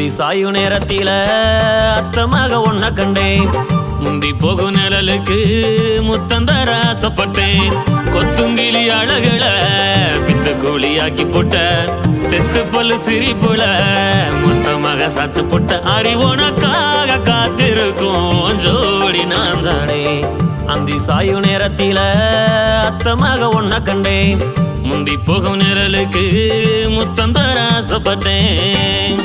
சாயு நேரத்தில அர்த்தமாக ஒன்ன கண்டேன். முந்தி போகும் நிழலுக்கு முத்தந்தர ஆசைப்பட்டேன். கொத்துங்கிலி அழகுல பித்த கூலியாக்கி போட்ட தெத்து பல்லு சிரிப்புல மொத்தமாக சாச்சு போட்ட அடி உனக்காக காத்திருக்கும் ஜோடி நான் தானே. அந்தி சாயு நேரத்தில அர்த்தமாக ஒன்ன கண்டேன். முந்தி போகும் நிரலுக்கு முத்தந்தர ஆசைப்பட்டேன்.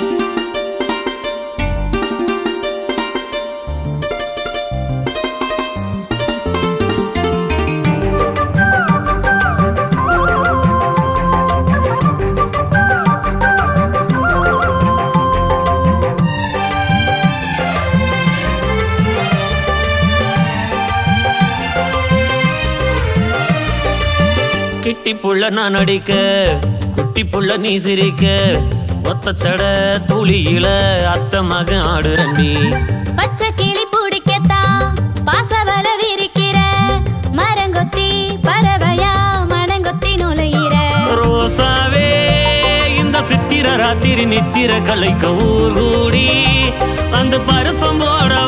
கிட்டி புள்ள நான் அடிக்க குட்டி புள்ள நீ சிரிக்க. ஒத்த சட துளியில அத்த மகன் ஆடுறண்டி பச்சை கிளி பிடிக்கத்தான் பாசவல விரிக்கிற. மரங்கொத்தி பறவையா மடங்கொத்தி நுழையிற. ரோசாவே இந்த சித்திர ராத்திரி நித்திர கலைக்க ஊர் கூடி அந்த பரிசம் போடவா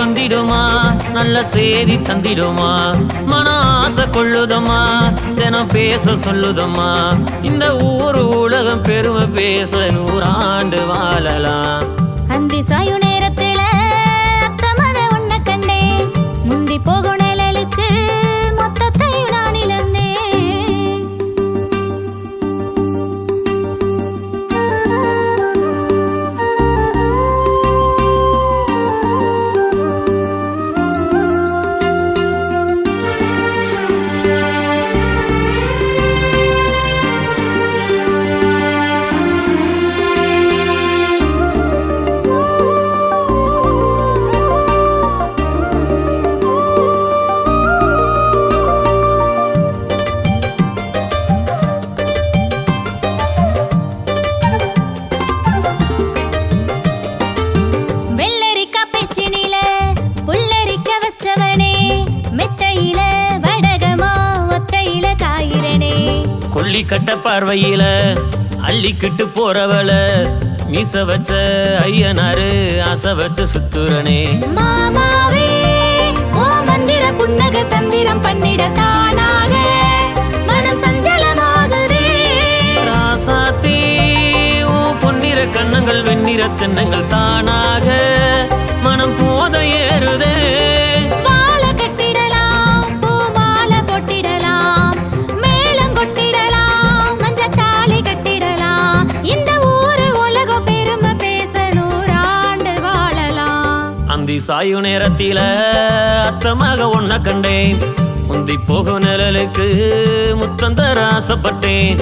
வந்திடுமா? நல்ல செய்தி தந்திடுமா? மன ஆசை கொள்ளுதம்மா? தினம் பேச சொல்லுதம்மா? இந்த ஊர் உலகம் பெருமை பேச நூறாண்டு வாழலாம். அந்தி சாயுனே கொல்லி கட்ட பார்வையில அள்ளிக்கிட்டு போறவள மீச வச்ச ஐயனாரு ஆசை வச்ச சுத்துறனே மாமாவே ஓ மந்திர புன்னக தந்திரம் பண்ணிட தானாக மனம் சஞ்சலமாகுதே. ராசாத்தி பொன்னிற கண்ணங்கள் வெண்ணிற தென்னங்கள் தானாக மனம் போத வாழலாம் அந்தி சாயு நேரத்தில அத்தமாக ஒன்ன கண்டேன். முந்தி போகும் நிழலுக்கு முத்தந்தர ஆசைப்பட்டேன்.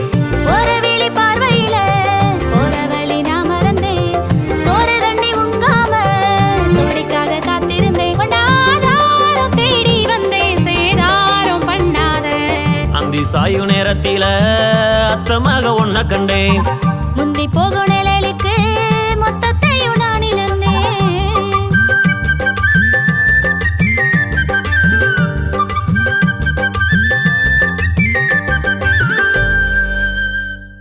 அந்தி சாயு நேரத்தில அத்தமாக ஒன்ன கண்டேன். முந்தி போகும்